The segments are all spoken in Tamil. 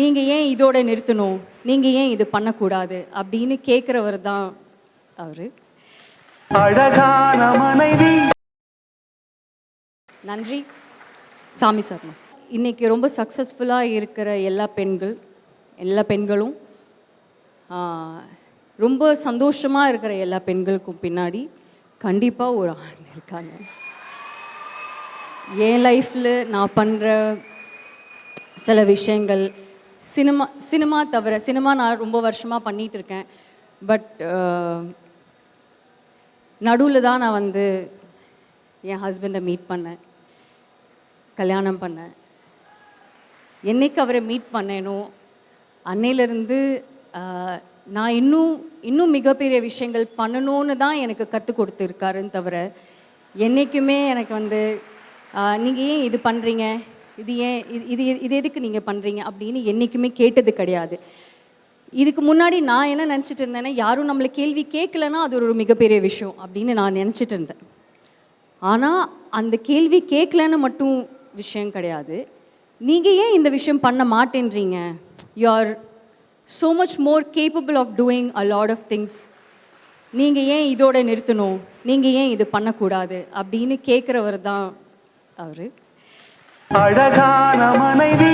நீங்கள் ஏன் இதோட நிறுத்தணும்? நீங்கள் ஏன் இது பண்ணக்கூடாது? அப்படின்னு கேட்குறவர் தான் அவர். அழகான மனைவி. நன்றி. சாமி சர்மா இன்னைக்கு ரொம்ப சக்ஸஸ்ஃபுல்லாக இருக்கிற எல்லா பெண்கள் எல்லா பெண்களும் ரொம்ப சந்தோஷமாக இருக்கிற எல்லா பெண்களுக்கும் பின்னாடி கண்டிப்பாக ஒரு ஆண் இருக்காங்க. என் லைஃப்பில் நான் பண்ணுற சில விஷயங்கள் சினிமா சினிமா தவிர சினிமா நான் ரொம்ப வருஷமாக பண்ணிகிட்டு இருக்கேன் பட் uh, நடுவில் தான் நான் வந்து என் ஹஸ்பண்டை மீட் பண்ணேன். கல்யாணம் பண்ணேன். என்னைக்கு அவரை மீட் பண்ணேனோ அன்னையிலேருந்து uh, நான் இன்னும் இன்னும் மிகப்பெரிய விஷயங்கள் பண்ணணும்னு தான் எனக்கு கற்றுக் கொடுத்துருக்காருன்னு தவிர என்றைக்குமே எனக்கு வந்து uh, நீங்கள் ஏன் இது பண்ணுறீங்க இது ஏன் இது இது இது எதுக்கு நீங்கள் பண்ணுறீங்க அப்படின்னு என்றைக்குமே கேட்டது கிடையாது. இதுக்கு முன்னாடி நான் என்ன நினச்சிட்டு இருந்தேன்னா யாரும் நம்மளை கேள்வி கேட்கலன்னா அது ஒரு மிகப்பெரிய விஷயம் அப்படின்னு நான் நினச்சிட்டு இருந்தேன். ஆனால் அந்த கேள்வி கேட்கலன்னு மட்டும் விஷயம் கிடையாது. நீங்கள் ஏன் இந்த விஷயம் பண்ண மாட்டேன்றீங்க? You are so much more capable of doing a lot of things நீங்கள் ஏன் இதோட நிறுத்தணும்? நீங்கள் ஏன் இது பண்ணக்கூடாது? அப்படின்னு கேட்குறவர் தான் அவர். அழகான மனைவி.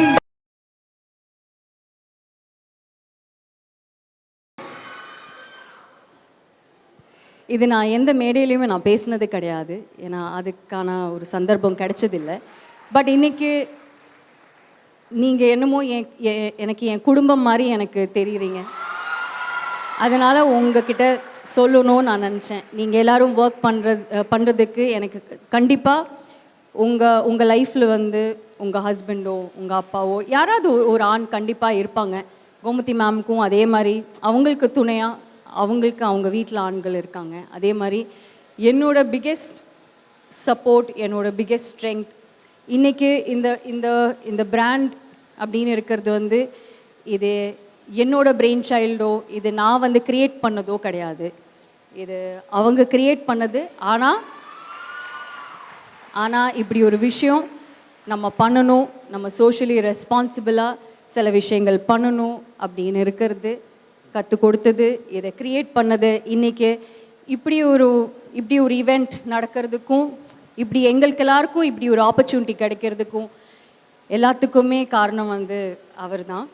இது நான் எந்த மேடையிலையுமே நான் பேசினது கிடையாது. ஏன்னா அதுக்கான ஒரு சந்தர்ப்பம் கிடைச்சதில்லை. பட் இன்னைக்கு நீங்கள் என்னமோ என் எனக்கு என் குடும்பம் மாதிரி எனக்கு தெரியுறீங்க. அதனால் உங்ககிட்ட சொல்லணும்னு நான் நினச்சேன். நீங்கள் எல்லாரும் ஒர்க் பண்ணுறது பண்ணுறதுக்கு எனக்கு கண்டிப்பாக உங்கள் உங்கள் லைஃப்பில் வந்து உங்கள் ஹஸ்பண்டோ உங்கள் அப்பாவோ யாராவது ஒரு- ஆண் கண்டிப்பாக இருப்பாங்க. கோமதி மேம்க்கும் அதே மாதிரி அவங்களுக்கு துணையாக அவங்களுக்கு அவங்க வீட்டில் ஆண்கள் இருக்காங்க. அதே மாதிரி என்னோட பிக்கெஸ்ட் சப்போர்ட் என்னோட பிக்கெஸ்ட் ஸ்ட்ரெங்க் இன்றைக்கி இந்த இந்த இந்த பிராண்ட் அப்படின்னு இருக்கிறது வந்து இது என்னோட பிரெயின் சைல்டோ இது நான் வந்து கிரியேட் பண்ணதோ கிடையாது. இது அவங்க கிரியேட் பண்ணது ஆனால் ஆனால் இப்படி ஒரு விஷயம் நம்ம பண்ணணும். நம்ம சோஷியலி ரெஸ்பான்சிபிளாக சில விஷயங்கள் பண்ணணும் அப்படின்னு இருக்கிறது கற்றுக் கொடுத்தது இதை க்ரியேட் பண்ணது. இன்றைக்கி இப்படி ஒரு இப்படி ஒரு ஈவெண்ட் நடக்கிறதுக்கும் இப்படி எங்களுக்கு எல்லாருக்கும் இப்படி ஒரு ஆப்பர்ச்சுனிட்டி கிடைக்கிறதுக்கும் எல்லாத்துக்குமே காரணம் வந்து அவர் தான்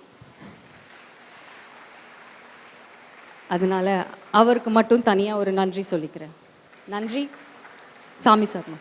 அதனால் அவருக்கு மட்டும் தனியாக ஒரு நன்றி சொல்லிக்கிறேன். நன்றி. சாமி சர்மா